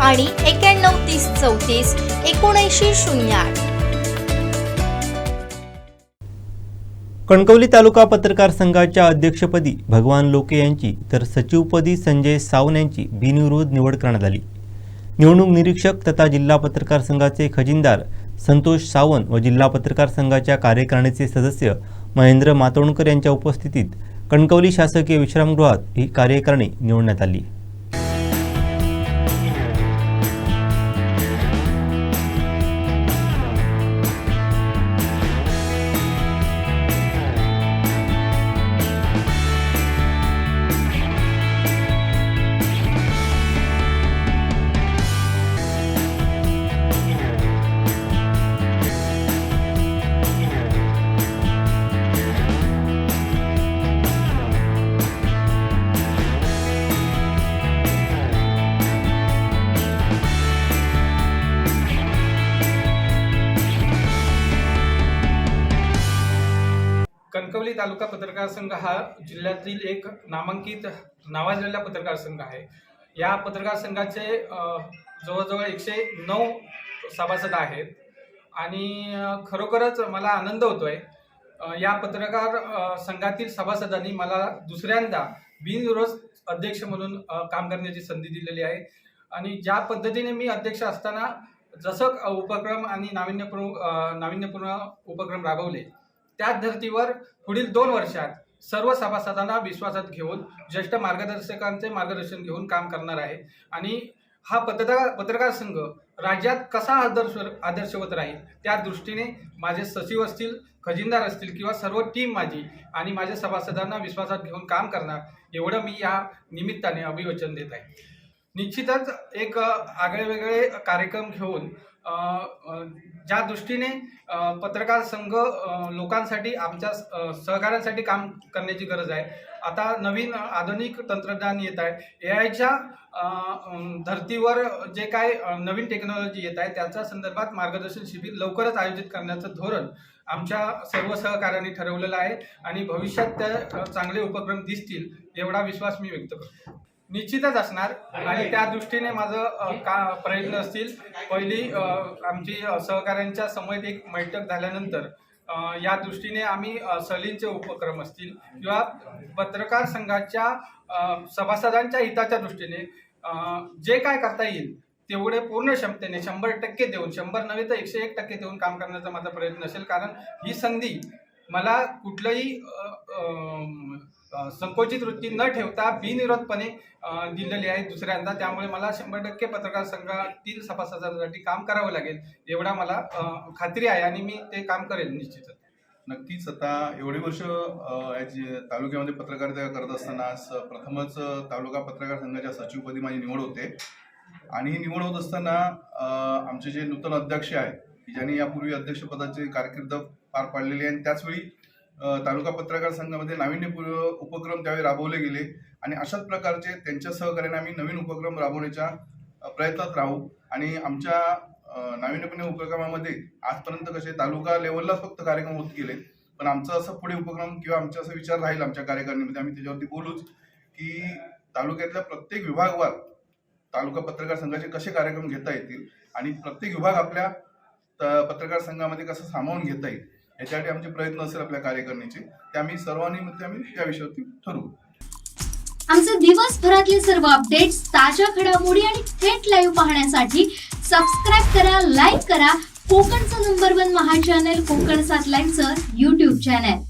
आणि एक्याण्णव तीस चौतीस एकोणऐंशी शून्य आठ. कणकवली तालुका पत्रकार संघाच्या अध्यक्षपदी भगवान लोके यांची तर सचिवपदी संजय सावन यांची बिनविरोध निवड करण्यात आली. निवडणूक निरीक्षक तथा जिल्हा पत्रकार संघाचे खजिनदार संतोष सावंत व जिल्हा पत्रकार संघाच्या कार्यकारिणीचे सदस्य महेंद्र मातोंडकर यांच्या उपस्थितीत कणकवली शासकीय विश्रामगृहात ही कार्यकारिणी निवडण्यात आली. कणकवली तालुका पत्रकार संघ हा जिल्ह्यातील एक नामांकित नावाजलेला पत्रकार संघ आहे. या पत्रकार संघाचे जवळजवळ एकशे नऊ सभासद आहेत. आणि खरोखरच मला आनंद होतोय. या पत्रकार संघातील सभासदांनी मला दुसऱ्यांदा बिनविरोध अध्यक्ष म्हणून काम करण्याची संधी दिलेली आहे. आणि ज्या पद्धतीने मी अध्यक्ष असताना जसं उपक्रम आणि नाविन्यपूर्ण नाविन्यपूर्ण उपक्रम राबवले त्याच धर्तीवर पुढील दोन वर्षात सर्व सभासदांना विश्वासात घेऊन ज्येष्ठ मार्गदर्शकांचे मार्गदर्शन घेऊन काम करणार आहे. आणि हा पत्रकार पत्रकार संघ राज्यात कसा आदर्श आदर्शवत राहील त्या दृष्टीने माझे सचिव असतील खजिनदार असतील किंवा सर्व टीम माझी आणि माझ्या सभासदांना विश्वासात घेऊन काम करणार एवढं मी या निमित्ताने अभिवचन देत आहे. निश्चितच एक आगळे वेगळे कार्यक्रम घेऊन ज्या दृष्टीने पत्रकार संघ लोकांसाठी आमच्या सहकार्यांसाठी सहकाऱ्यांसाठी काम करण्याची गरज आहे. आता नवीन आधुनिक तंत्रज्ञान येत आहे. ए आयच्या धर्तीवर जे काय नवीन टेक्नॉलॉजी येत आहे त्याच्या संदर्भात मार्गदर्शन शिबिर लवकरच आयोजित करण्याचं धोरण आमच्या सर्व सहकाऱ्यांनी ठरवलेलं आहे आणि भविष्यात ते चांगले उपक्रम दिसतील एवढा विश्वास मी व्यक्त करतो. निश्चितच असणार आणि त्या दृष्टीने माझं का प्रयत्न असतील. पहिली आमची सहकाऱ्यांच्या समवेत एक बैठक झाल्यानंतर या दृष्टीने आम्ही अ, सहलींचे उपक्रम असतील किंवा पत्रकार संघाच्या सभासदांच्या हिताच्या दृष्टीने जे काय करता येईल तेवढे पूर्ण क्षमतेने शंभर टक्के देऊन शंभर नव्हे तर एकशे एक टक्के देऊन काम करण्याचा माझा प्रयत्न असेल. कारण ही संधी मला कुठलंही संकोचित वृत्ती न ठेवता बिनविरोधपणे दिलेली आहे दुसऱ्यांदा. त्यामुळे मला शंभर टक्के पत्रकार संघातील सभासदांसाठी काम करावं लागेल एवढा मला खात्री आहे आणि मी ते काम करेन निश्चितच. नक्कीच. आता एवढी वर्ष तालुक्यामध्ये पत्रकारिता करत असताना स- प्रथमच तालुका पत्रकार संघाच्या सचिवपदी माझी निवड होते. आणि ही निवड होत असताना आमचे जे नूतन अध्यक्ष आहेत ज्यांनी यापूर्वी अध्यक्षपदाची कारकीर्द पार पाडलेली आहे आणि त्याचवेळी तालुका पत्रकार संघामध्ये नाविन्यपूर्ण उपक्रम त्यावेळी राबवले गेले. आणि अशाच प्रकारचे त्यांच्या सहकार्याने आम्ही नवीन उपक्रम राबवण्याच्या प्रयत्नात राहू. आणि आमच्या नाविन्यपूर्ण उपक्रमामध्ये आजपर्यंत कसे तालुका लेवललाच फक्त कार्यक्रम होत गेले. पण आमचं असं पुढे उपक्रम किंवा आमचा असा विचार राहील आमच्या कार्यकारिणीमध्ये. आम्ही त्याच्यावरती बोलूच की तालुक्यातल्या प्रत्येक विभागवार तालुका पत्रकार संघाचे कसे कार्यक्रम घेता येतील आणि प्रत्येक विभाग आपल्या त- पत्रकार संघामध्ये कसं सामावून घेता येईल. याच्यासाठी आमचे प्रयत्न असेल आपल्या कार्यकारिणीचे. ते आम्ही सर्वांनी मध्ये आम्ही त्या विषयावरती ठरवू. आमचे दिवसभरातले सर्व अपडेट्स ताज्या घडामोडी आणि थेट लाईव्ह पाहण्यासाठी सबस्क्राईब करा लाईक करा. कोकणचं नंबर वन महा चॅनल कोकण सात लाईनचं युट्यूब चॅनल